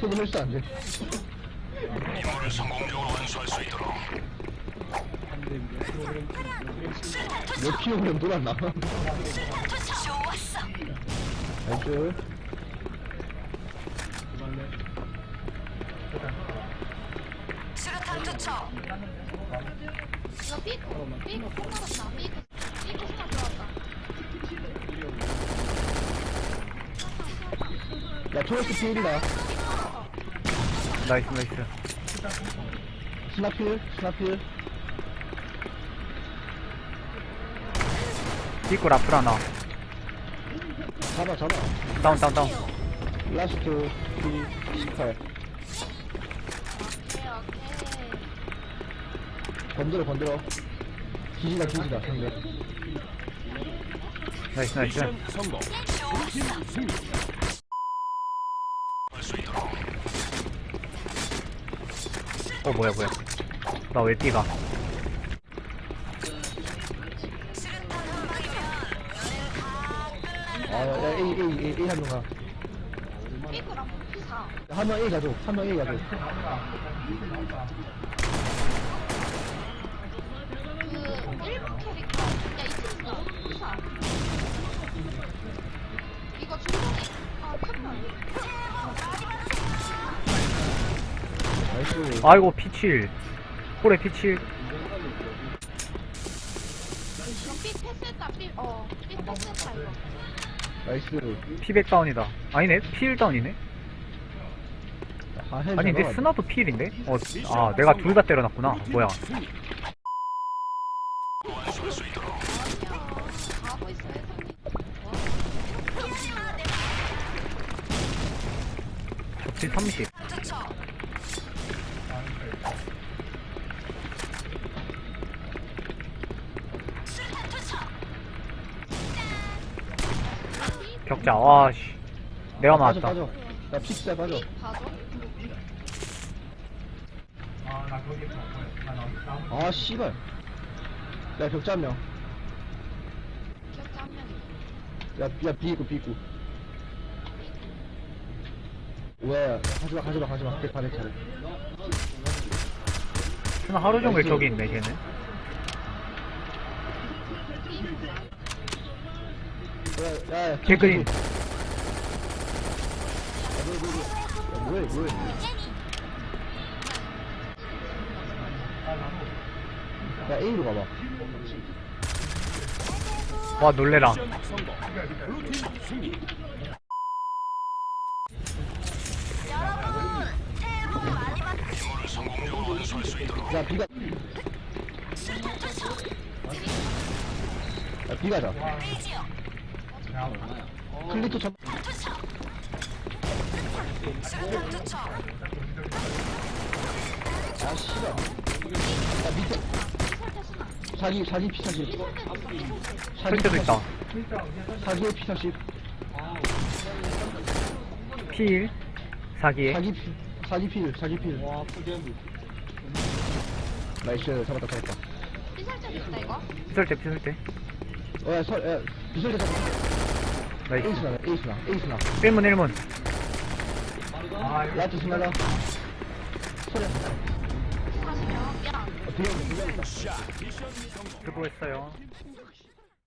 소금 헬스 안 돼. 임무를 성공적으로 완수할 수 있도록 몇 킬로그램 돌았나? 좋았어. 나이스. 수류탄 투척. 이거 삐고 삐고 콩 삐고 삐고 수나 들어왔다 야, 초록색 필이다. 나이스 나이스 스나필, 스나필. 삐꾸 라플 하나 잡아, 잡아. 다운 다운 다운 라스트 필 18. 오케이 오케이 건드려, 건드려. 기지다, 기지다, 상대. 나이스 나이스 성공 할수 어 뭐야 뭐야 나왜 띠가 아, 야, 야, A, A, A, A 한명 가. 한 명 A 가줘. 한 명 A 가줘. 아이고 P7. 홀에 P7. 피백 다운이다. 아니네 P1 다운이네? 아, 아니 내 스나도 P1인데? 어, 아 내가 둘 다 때려놨구나. 뭐야. 저 P30 격자 와씨 내가 빠져, 맞았다 빠져. 야, 픽스야, 빠져. 봐줘 아, 씨발. 야, 격자 한 명. 기억자 한 명이 야, 야, 비있고. 왜, 가지마, 가지마, 가지마. 대파, 대파. 스나 하루 종일. 저기 있네 쟤는 야, 야, 야, 뭐야, 뭐야. 야, A로 가봐. 와 놀래라 야, 비가. 야, 비 가자. 클리토 참. 수류탄 투척. 아, 씨발. 야, 밑에. 자기, 자기 피 40. 자기 설때도 있다 자기의 피 40. P1 사기에 자기 피, 자기 필, 자기 필. 나이스, 잡았다, 잡았다. 피살짝 있다 이거 피설때 피설때 어, 야, 설, 야, 비설대 잡았다. 나이스 에이스나, 에이스나, 에이스나. 1문 1문 라트 스나다. 소리. 40명 야 어, 뒤에, 뒤에 있다. 샷 미션 성공 수고했어요